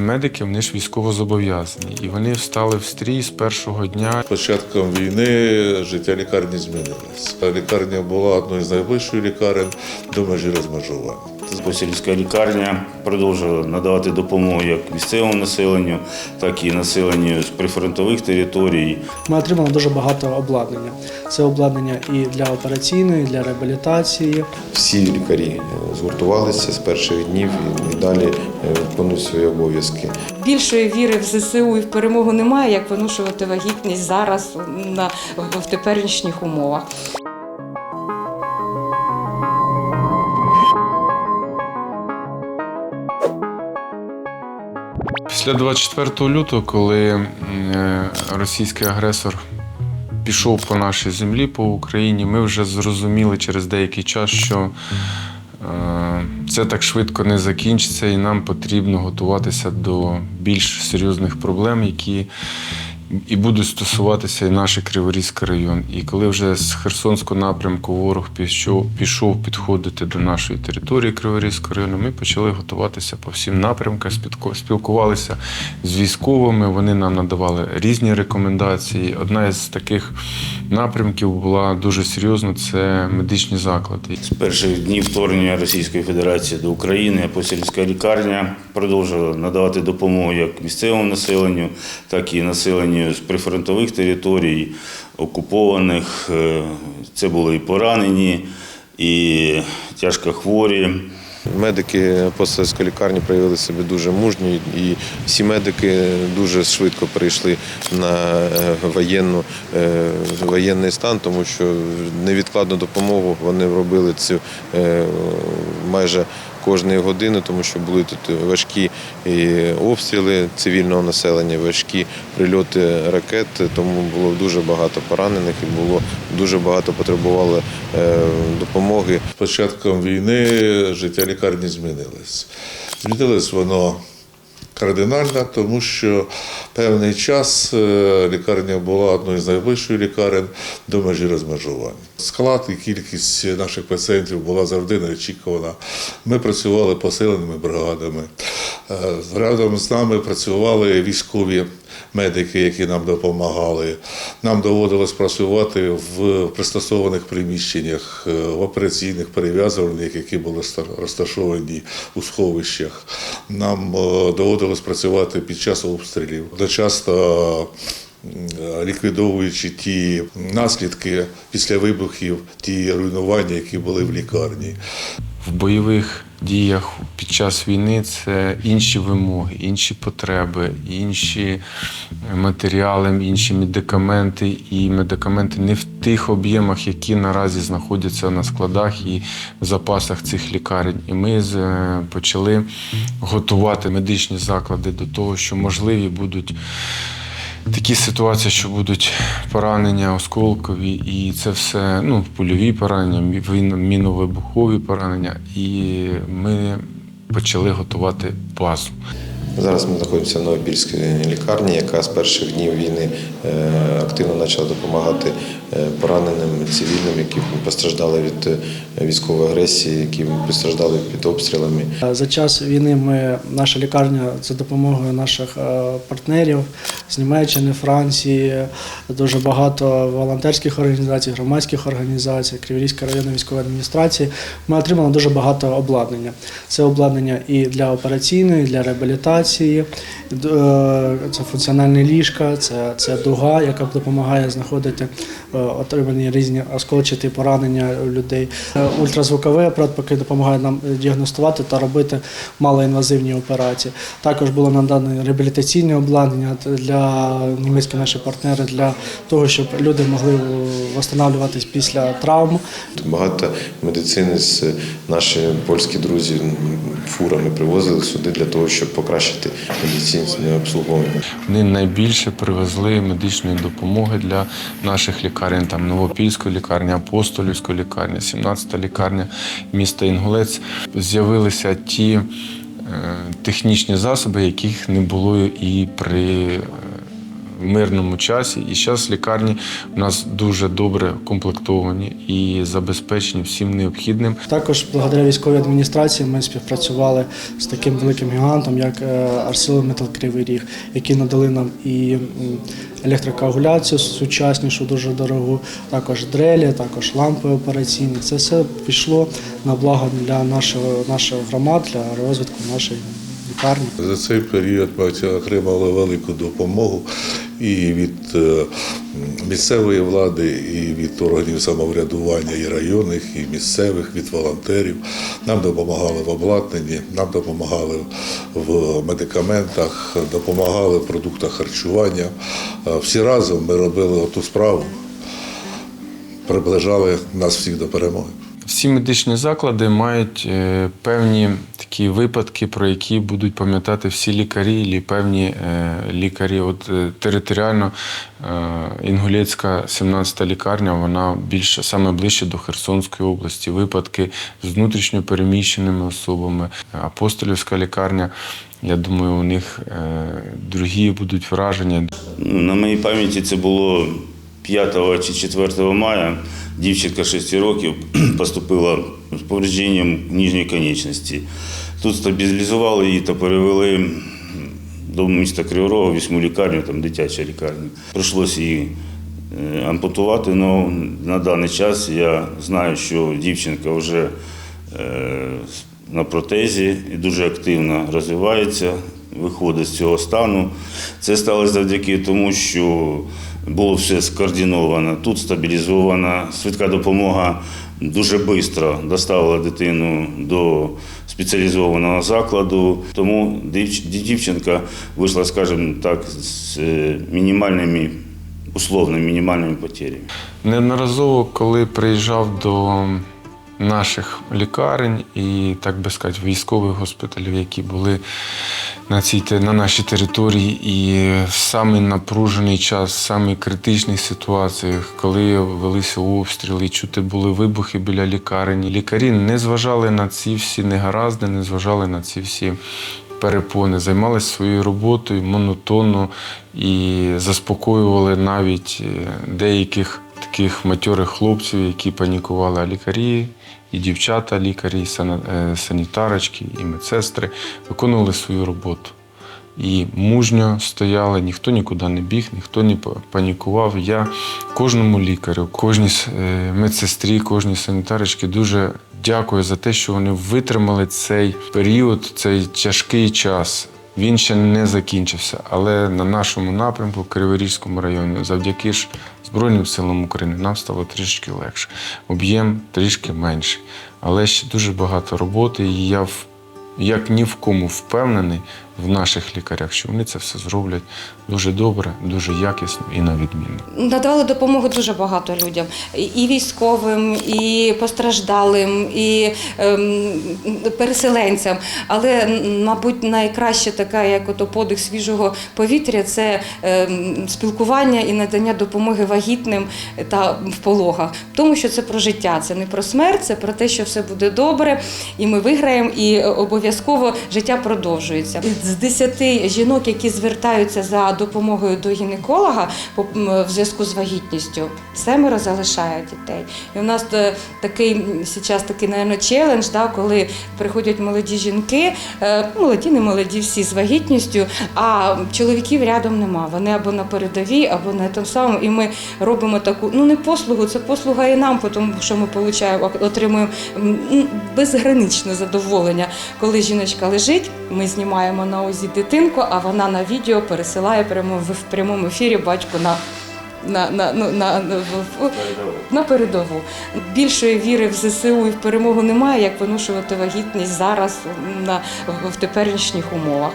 Медики вони ж військовозобов'язані, і вони встали в стрій з першого дня. Початком війни життя лікарні змінилось. Лікарня була одною з найближчих лікарень до межі розмежування. Посільська лікарня продовжує надавати допомогу як місцевому населенню, так і населенню з прифронтових територій. Ми отримали дуже багато обладнання. Це обладнання і для операційної, і для реабілітації. Всі лікарі е, згуртувалися з перших днів і далі е, виконують свої обов'язки. Більшої віри в ЗСУ і в перемогу немає, як виношувати вагітність зараз на, в теперішніх умовах. Після 24 лютого, коли е, російський агресор пішов по нашій землі, по Україні, ми вже зрозуміли через деякий час, що е, це так швидко не закінчиться, і нам потрібно готуватися до більш серйозних проблем, які і будуть стосуватися і нашої Криворізький район. І коли вже з Херсонського напрямку ворог пішов, пішов підходити до нашої території Криворізького району, ми почали готуватися по всім напрямкам, спілку- спілкувалися з військовими. Вони нам надавали різні рекомендації. Одна із таких напрямків була дуже серйозна це медичні заклади. З перших днів вторгнення Російської Федерації до України посільська лікарня продовжує надавати допомогу як місцевому населенню, так і населенню з прифронтових територій, окупованих. Е, Це були і поранені, і тяжко хворі. Медики апостольської лікарні проявили себе дуже мужньо, і всі медики дуже швидко перейшли на е, воєнну, е, воєнний стан, тому що невідкладну допомогу вони робили цю майже кожної години, тому що були тут важкі обстріли цивільного населення, важкі прильоти ракет, тому було дуже багато поранених і було дуже багато потребувало е, допомоги. З початком війни життя лікарні змінилось. Змінилось воно кардинально, тому що певний час е, лікарня була одною з найближчих лікарень до межі розмежування. Склад і кількість наших пацієнтів була завжди неочікувана. Ми працювали посиленими бригадами. Е, Разом з нами працювали військові медики, які нам допомагали. Нам доводилось працювати в пристосованих приміщеннях, е, в операційних перев'язувальних, які були розташовані у сховищах. Нам е, доводилось працювати під час обстрілів. Часто м, ліквідовуючи ті наслідки після вибухів, ті руйнування, які були в лікарні. в бойових діях під час війни це інші вимоги, інші потреби, інші матеріали, інші медикаменти. І медикаменти не в тих об'ємах, які наразі знаходяться на складах і в запасах цих лікарень. І ми е, почали готувати медичні заклади до того, що можливі будуть. Такі ситуації, що будуть поранення осколкові, і це все ну, польові поранення, міновибухові поранення. І ми почали готувати базу. Зараз ми знаходимося в Новопільській лікарні, яка з перших днів війни е, активно почала допомагати е, пораненим цивільним, які постраждали від е, військової агресії, які постраждали під обстрілами. За час війни ми, наша лікарня за допомогою наших партнерів з Німеччини, Франції, дуже багато волонтерських організацій, громадських організацій, Криворізької районної військової адміністрації. Ми отримали дуже багато обладнання. Це обладнання і для операційної, і для реабілітації, д- е, це функціональні ліжка, це, це дуга, яка допомагає знаходити е, отримані різні осколчаті поранення людей. Е, Ультразвуковий апарат допомагає нам діагностувати та робити малоінвазивні операції. Також було надане реабілітаційне обладнання для німецькі наші партнери для того, щоб люди могли встановлюватись після травм. Багато медицини з наші польські друзі фурами привозили сюди для того, щоб покращити медицинське обслуговування. Вони найбільше привезли медичної допомоги для наших лікарень. Там Новопільської лікарні, Апостолівської лікарні, 17-та лікарня міста Інгулець. З'явилися ті е, технічні засоби, яких не було і при е, в мирному часі. І зараз лікарні у нас дуже добре комплектовані і забезпечені всім необхідним. Також благодаря військовій адміністрації ми співпрацювали з таким великим гігантом, як ArcelorMittal Кривий Ріг, які надали нам і електрокоагуляцію сучаснішу, дуже дорогу, також дрелі, також лампи операційні. Це все пішло на благо для нашого, наших громад, для розвитку нашої лікарні. За цей період ми отримали велику допомогу і від е, місцевої влади, і від органів самоврядування, і районних, і місцевих, від волонтерів. Нам допомагали в обладнанні, нам допомагали в медикаментах, допомагали в продуктах харчування. Е, Всі разом ми робили ту справу, приближали нас всіх до перемоги. Всі медичні заклади мають е, певні такі випадки, про які будуть пам'ятати всі лікарі, і певні е, лікарі. От е, територіально Інгулецька 17-та лікарня, вона більше саме ближче до Херсонської області. Випадки з внутрішньо переміщеними особами. Апостолівська лікарня. Я думаю, у них другі будуть враження. На моїй пам'яті це було 5 чи 4 мая. Дівчинка 6 років поступила з поврежденням нижньої конечності. Тут стабілізували її та перевели до міста Кривого Рога, вісьму лікарню, там дитяча лікарня. Прийшлося її е, ампутувати, але на даний час я знаю, що дівчинка вже е, на протезі і дуже активно розвивається, виходить з цього стану. Це сталося завдяки тому, що було все скоординовано, тут стабілізовано, швидка допомога дуже швидко доставила дитину до спеціалізованого закладу. Тому дівчинка вийшла, скажімо так, з е, мінімальними, условно мінімальними потерями. Неодноразово, коли приїжджав до наших лікарень і, так би сказати, військових госпіталів, які були на, цій, на нашій території, і в самий напружений час, в самий критичних ситуаціях, коли велися обстріли, чути були вибухи біля лікарень. Лікарі не зважали на ці всі негаразди, не зважали на ці всі перепони, займалися своєю роботою монотонно і заспокоювали навіть е, деяких таких матьорих хлопців, які панікували, а лікарі, і дівчата, лікарі, і е, санітарочки, і медсестри виконували свою роботу. І мужньо стояли, ніхто нікуди не біг, ніхто не па- панікував. Я кожному лікарю, кожній е, медсестрі, кожній санітарочці дуже дякую за те, що вони витримали цей період, цей тяжкий час. Він ще не закінчився, але на нашому напрямку, Криворізькому районі, завдяки ж Збройним силам України, нам стало трішки легше. Об'єм трішки менший. Але ще дуже багато роботи, і я як ні в кому впевнений в наших лікарях, що вони це все зроблять дуже добре, дуже якісно і на відмінно. Надавали допомогу дуже багато людям, і військовим, і постраждалим, і ем, переселенцям. Але, мабуть, найкраще така, як ото подих свіжого повітря, це ем, спілкування і надання допомоги вагітним та в пологах. Тому що це про життя, це не про смерть, це про те, що все буде добре, і ми виграємо, і е, обов'язково життя продовжується. З 10 жінок, які звертаються за допомогою до гінеколога в зв'язку з вагітністю, семеро залишають дітей. І у нас е, такий зараз такий, наверное, челендж, да, коли приходять молоді жінки, е, молоді, не молоді, всі з вагітністю, а чоловіків рядом нема. Вони або на передовій, або на тому самому. І ми робимо таку, ну не послугу, це послуга і нам, тому що ми получаємо, отримуємо безграничне задоволення. Коли жіночка лежить, ми знімаємо на УЗІ дитинку, а вона на відео пересилає прямо в, в прямому ефірі батьку на. На, на, ну, на, на, на передову. Більшої віри в ЗСУ і в перемогу немає, як виношувати вагітність зараз на, в теперішніх умовах.